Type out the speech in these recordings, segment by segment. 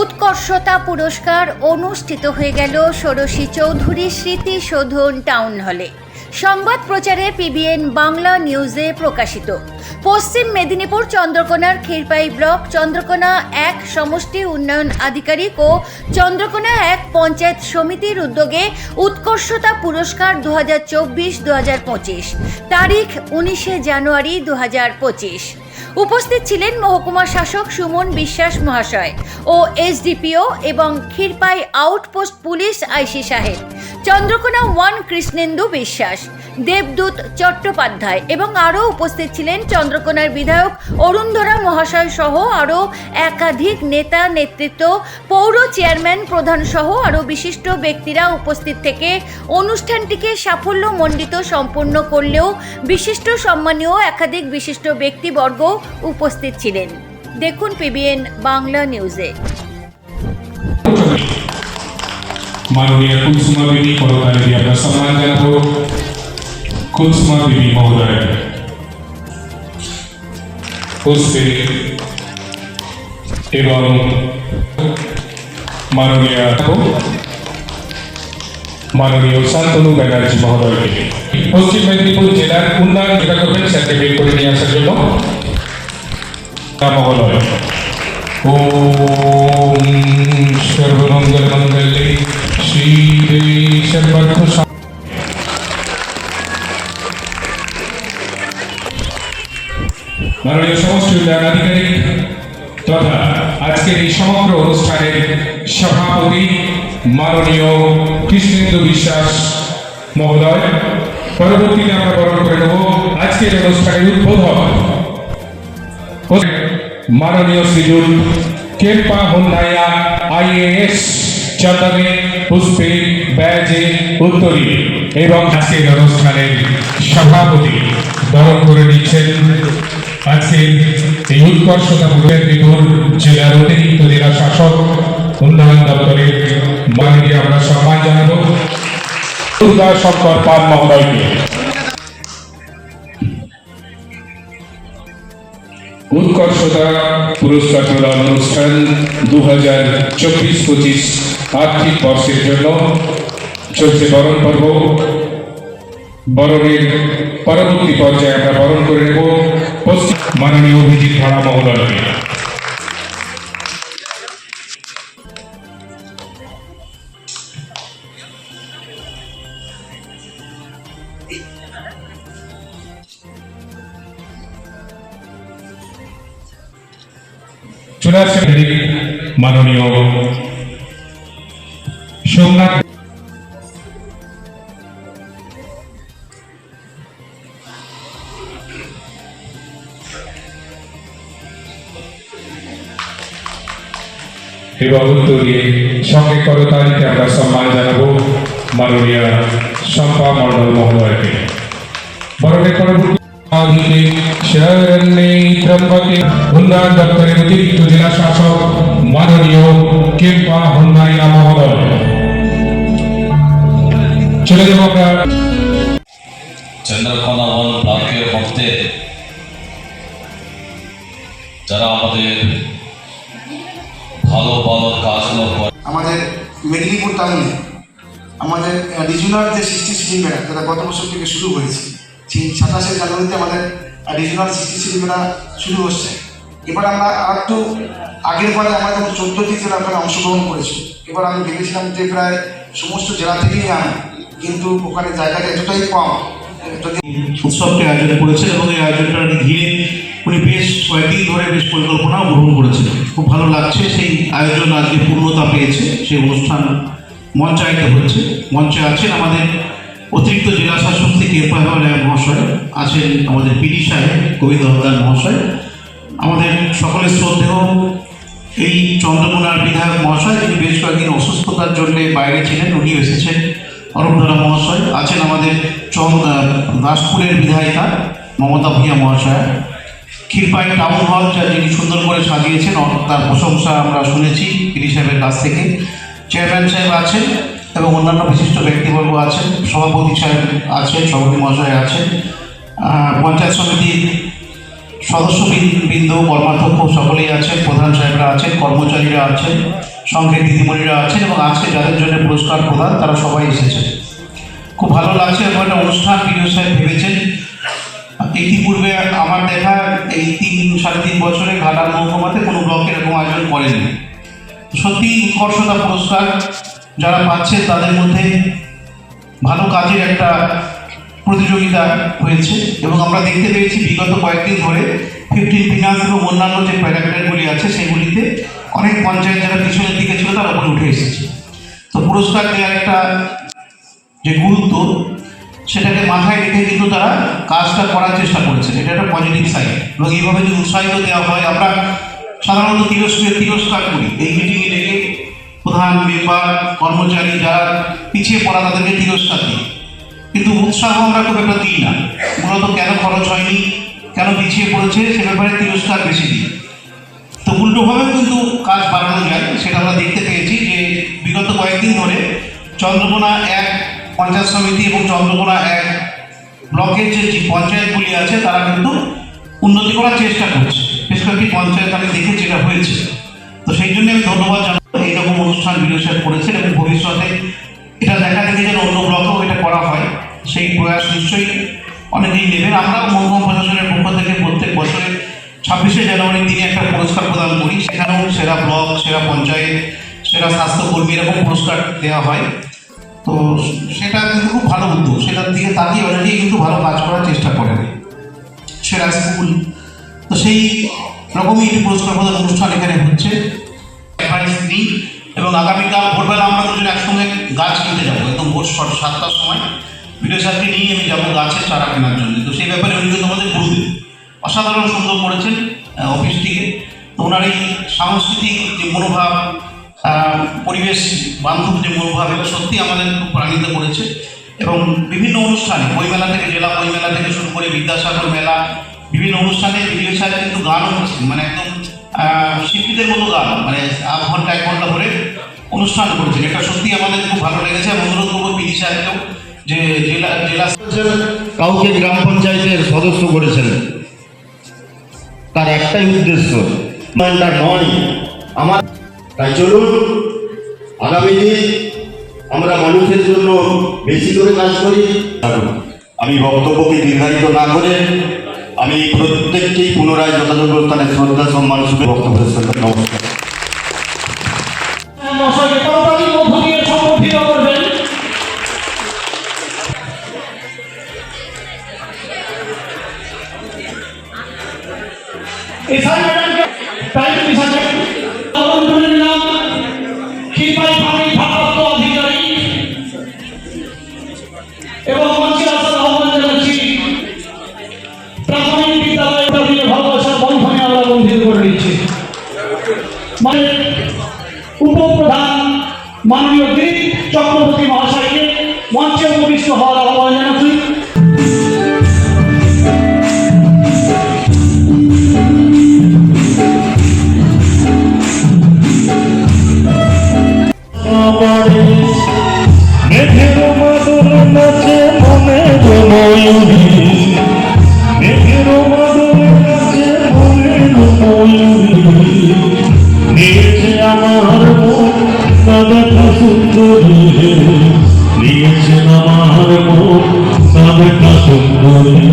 উৎকর্ষতা পুরস্কার অনুষ্ঠিত হয়ে গেল ষোড়শী চৌধুরী স্মৃতি শোধন টাউন হলে। সংবাদ প্রচারে পিবিএন বাংলা নিউজে প্রকাশিত। পশ্চিম মেদিনীপুর চন্দ্রকোনার ক্ষীরপাই ব্লক চন্দ্রকোনা এক সমষ্টি উন্নয়ন আধিকারিক ও চন্দ্রকোনা এক পঞ্চায়েত সমিতির উদ্যোগে উৎকর্ষতা পুরস্কার দু হাজার চব্বিশ পঁচিশ। তারিখ উনিশে জানুয়ারি দু হাজার পঁচিশ। উপস্থিত ছিলেন মহকুমা শাসক সুমন বিশ্বাস মহাশয় ও এসডিপিও এবং ক্ষীরপাই আউটপোস্ট পুলিশ আইসি সাহেব। চন্দ্রকোনা ওয়ান কৃষ্ণেন্দু বিশ্বাস, দেবদূত চট্টোপাধ্যায় এবং আরও উপস্থিত ছিলেন চন্দ্রকোনার বিধায়ক অরুণধরা মহাশয় সহ আরও একাধিক নেতা, নেতৃত্ব, পৌর চেয়ারম্যান প্রধান সহ আরও বিশিষ্ট ব্যক্তিরা উপস্থিত থেকে অনুষ্ঠানটিকে সাফল্যমণ্ডিত সম্পন্ন করলেও বিশিষ্ট সম্মানীয় একাধিক বিশিষ্ট ব্যক্তিবর্গ উপস্থিত ছিলেন। দেখুন পিবিএন বাংলা নিউজে মাননীয় কুলসুমা বিবি মহোদয়। এবং মাননীয় শান্তনু ব্যানার্জি মহোদয়কে। পশ্চিম মেদিনীপুর জেলার উন্নয়ন বিভাগ সার্টিফিকেট করে নিয়ে আসার জন্য সর্বমঙ্গল মঙ্গলে শ্রীরে সর্বার্থ সা- মাননীয় সমষ্টি উন্নয়ন আধিকারিক তথা আজকের এই সমগ্র অনুষ্ঠানের সভাপতি মাননীয় কৃষ্ণেন্দু বিশ্বাস মহোদয়। পরবর্তীতে আমরা বরণ করে নেব আজকের অনুষ্ঠানের উদ্বোধক। মাননীয় শ্রীযুত কেম্পা হন্নাইয়া আইএএস চন্দনে পুষ্পে ব্যাজে উত্তরী এবং আজকের অনুষ্ঠানের সভাপতি বরণ করে নিচ্ছেন আজকের এই উৎকর্ষতা মেদিনীপুর জেলার অতিরিক্ত জেলা শাসক, উন্নয়ন দপ্তরের মাননীয় আমরা সম্মান জানাব। দুর্গা শঙ্কর পাল মহোদয়কে। উৎকর্ষতা পুরস্কার প্রদান অনুষ্ঠান দু হাজার চব্বিশ পঁচিশ আর্থিক বর্ষের জন্য চলছে বরণ পর্ব। বরণের পরবর্তী পর্যায়ে আমরা বরণ করে নেব। পশ্চিম মাননীয় অভিজিৎ ভাড়া মহোদয়কে। চলে আসছেন মাননীয় সোমনাথ সঙ্গে করতালিতে আমরা সম্মান জানাব মাননীয় শম্পা মণ্ডল মহোদয়কে বরণের পরবর্তী শরণ্যে ত্রম্বকে উন্নয়ন দপ্তরের অতিরিক্ত জেলা শাসক মাননীয় কেম্পা হন্নাইয়া মহোদয় চলে যাব আমরা চন্দ্রকোনা ওয়ান ব্লকের মধ্যে যারা আমাদের ভালো ভালো কাজগুলো করে আমাদের মেদিনীপুর টাউনে আমাদের রিজনাল যে সৃষ্টি সিটি মেলা যেটা গত বছর থেকে শুরু হয়েছে সেই সাতাশে জানুয়ারিতে আমাদের রিজনাল সিটি মেলা শুরু হচ্ছে। এবার আমরা আর একটু আগের বারে আমরা যখন চোদ্দটি জেলা ওখানে অংশগ্রহণ করেছি। এবার আমি ভেবেছিলাম যে প্রায় সমস্ত জেলা থেকেই আনি কিন্তু ওখানে জায়গাটা এতটাই কম উৎসবটি আয়োজন করেছেন এবং এই আয়োজনটা ঘিরে উনি বেশ কয়েকদিন ধরে বেশ পরিকল্পনাও গ্রহণ করেছেন। খুব ভালো লাগছে সেই আয়োজন আজকে পূর্ণতা পেয়েছে, সেই অনুষ্ঠান মঞ্চায়িত হচ্ছে। মঞ্চে আছেন আমাদের অতিরিক্ত জেলা শাসক থেকে এরপর মহাশয় আছেন আমাদের পিডি সাহেব, গোবিন্দ হরদার মহাশয়। আমাদের সকলের শ্রদ্ধেয় এই চন্দ্রকোনার বিধায়ক মহাশয়, যিনি বেশ কয়েকদিন অসুস্থতার জন্য বাইরে ছিলেন উনি এসেছেন। অরূপধরা মহাশয় আছেন আমাদের চন্দ দাসপুরের বিধায়িকা মমতা ভূঁইয়া মহাশয়। ক্ষীরপাই টাউন হল, যা যিনি সুন্দর করে সাজিয়েছেন তার প্রশংসা আমরা শুনেছি পিডি সাহেবের কাছ থেকে। চেয়ারম্যান সাহেব আছেন এবং অন্যান্য বিশিষ্ট ব্যক্তিবর্গ আছেন, সভাপতি সাহেব আছেন, সভাপতি মহাশয় আছেন পঞ্চায়েত সমিতির সদস্যবৃন্দ, কর্মাধ্যক্ষ সকলেই আছেন, প্রধান সাহেবরা আছেন, কর্মচারীরা আছেন, সঙ্গে দিদিমণিরা আছেন এবং আজকে যাদের জন্য পুরস্কার প্রদান তারা সবাই এসেছে। খুব ভালো লাগছে এবং একটা অনুষ্ঠান, বিডিও সাহেব ভেবেছেন। ইতিপূর্বে আমার দেখা এই তিন, সাড়ে তিন বছরে ঘাটাল মহকুমাতে কোনো ব্লক এরকম আয়োজন করেনি। সত্যি উৎকর্ষতা পুরস্কার। যারা পাচ্ছে তাদের মধ্যে ভালো কাজের একটা প্রতিযোগিতা হয়েছে এবং আমরা দেখতে পেয়েছি বিগত কয়েকদিন ধরে ফিফটিন ফিনান্স এবং অন্যান্য যে প্যারামিটারগুলি আছে সেগুলিতে অনেক পঞ্চায়েত যারা পিছনের দিকে ছিল তারা উপরে উঠে এসেছে। তো পুরস্কার দেওয়ার একটা যে গুরুত্ব, সেটাকে মাথায় রেখে কিন্তু তারা কাজটা করার চেষ্টা করেছে এটা একটা পজিটিভ সাইড এবং এইভাবে যদি উৎসাহিত দেওয়া হয়, আমরা সাধারণত তিরস্কার তিরস্কার করি। এই ডেকে প্রধান মেম্বার কর্মচারী যারা পিছিয়ে পড়া তাদেরকে তিরস্কার দিই। কিন্তু উৎসাহ আমরা খুব একটা দিই না। মূলত কেন খরচ হয়নি, কেন পিছিয়ে পড়েছে সে ব্যাপারে তিরস্কার বেশি দিই। তো উল্টোভাবে কিন্তু কাজ বাড়ানো যায়, সেটা আমরা দেখতে পেয়েছি যে বিগত কয়েকদিন ধরে চন্দ্রকোনা এক পঞ্চায়েত সমিতি এবং চন্দ্রকোনা এক ব্লকের যে পঞ্চায়েতগুলি আছে, তারা কিন্তু উন্নতি করার চেষ্টা করছে। বেশ কয়েকটি পঞ্চায়েত আমি দেখেছি, এটা হয়েছে। তো সেই জন্য আমি ধন্যবাদ জানাব এইরকম অনুষ্ঠান বিরোধ করেছেন এবং ভবিষ্যতে এটা দেখা দেখে যেন অন্য ব্লকেও এটা করা হয়, সেই প্রয়াস নিশ্চয়ই অনেকেই নেবেন। আমরাও মহকুমা প্রশাসনের পক্ষ থেকে প্রত্যেক বছরে ছাব্বিশে জানুয়ারির দিনে একটা পুরস্কার প্রদান করি। সেখানেও সেরা ব্লক, সেরা পঞ্চায়েত, সেরা স্বাস্থ্যকর্মী এরকম পুরস্কার দেওয়া হয়। তো সেটা কিন্তু খুব ভালো উদ্যোগ। সেটার দিকে তাকিয়ে অনেকেই কিন্তু ভালো কাজ করার চেষ্টা করেন। সেরা স্কুল। তো সেই রকমই একটি পুরস্কার প্রদান অনুষ্ঠান এখানে হচ্ছে। অ্যাডভাইস নিই এবং আগামীকাল ভোরবেলা আমরা দুজন একসঙ্গে গাছ কিনতে যাব। একদম ভোর সাতটার সময়। ভিডিও সাহেবকে নিয়ে আমি যাব গাছের চারা কেনার জন্য। তো সেই ব্যাপারে উনি কিন্তু আমাদের গুরুদেব অসাধারণ সুন্দর করেছেন অফিসটিকে তো ওনার এই সাংস্কৃতিক যে মনোভাব পরিবেশ, বান্ধব যে মনোভাব, এটা সত্যি আমাদের খুব প্রাণিত করেছে। এবং বিভিন্ন অনুষ্ঠানে, বইমেলা থেকে জেলা বইমেলা থেকে শুরু করে বিদ্যাসাগর মেলা, বিভিন্ন অনুষ্ঠানে ভিডিও সাহেব কিন্তু গানও মানে একদম শিল্পীদের মতো গান মানে আধ ঘণ্টা, এক ঘণ্টা ধরে অনুষ্ঠান করছেন। এটা সত্যি আমাদের খুব ভালো লেগেছে। অনুরোধ করব পিডি সাহেবকেও যে জেলা জেলা কাউকে গ্রাম পঞ্চায়েতের সদস্য করেছেন। তার একটাই উদ্দেশ্য নয়। আমার তাই চলুন, আগামী দিন আমরা মানুষের জন্য বেশি করে কাজ করি। আমি বক্তব্যকে দীর্ঘায়িত না করে আমি প্রত্যেককেই পুনরায় যথাযথ স্থানে শ্রদ্ধা সম্মান শুভে বক্তব্যের সাথে নমস্কার। এসআই ম্যাডামকে প্রাইভেট মানে উপপ্রধান মাননীয় দিলীপ চক্রবর্তী মহাশয়কে মঞ্চে উপবিষ্ট হওয়ার আহ্বান জানাচ্ছি। মেঘের মাদুর আমার মন দেখা সুন্দরী নিয়েছে আমার মন না সুন্দরী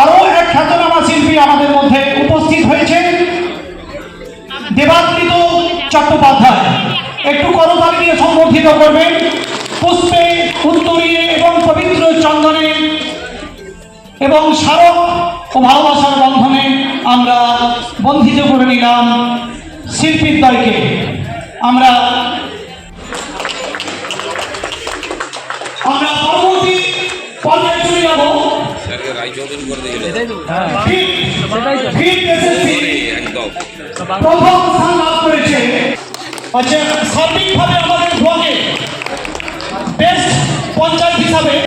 আরও এক খ্যাতনামা শিল্পী আমাদের মধ্যে উপস্থিত হয়েছেন দেবাদৃত চট্টোপাধ্যায়। একটু করতালি দিয়ে সম্বর্ধিত করবেন। পুষ্পে উত্তরীয় এবং পবিত্র চন্দনে এবং স্মারক ও ভালোবাসার বন্ধনে আমরা বন্ধিত করে নিলাম শিল্পীর দলকে। আমরা আমরা পরবর্তী পর্যায়ে চলে যাব। করেছে। আচ্ছা আমাদের বেস্ট পঞ্চায়েত হিসাবে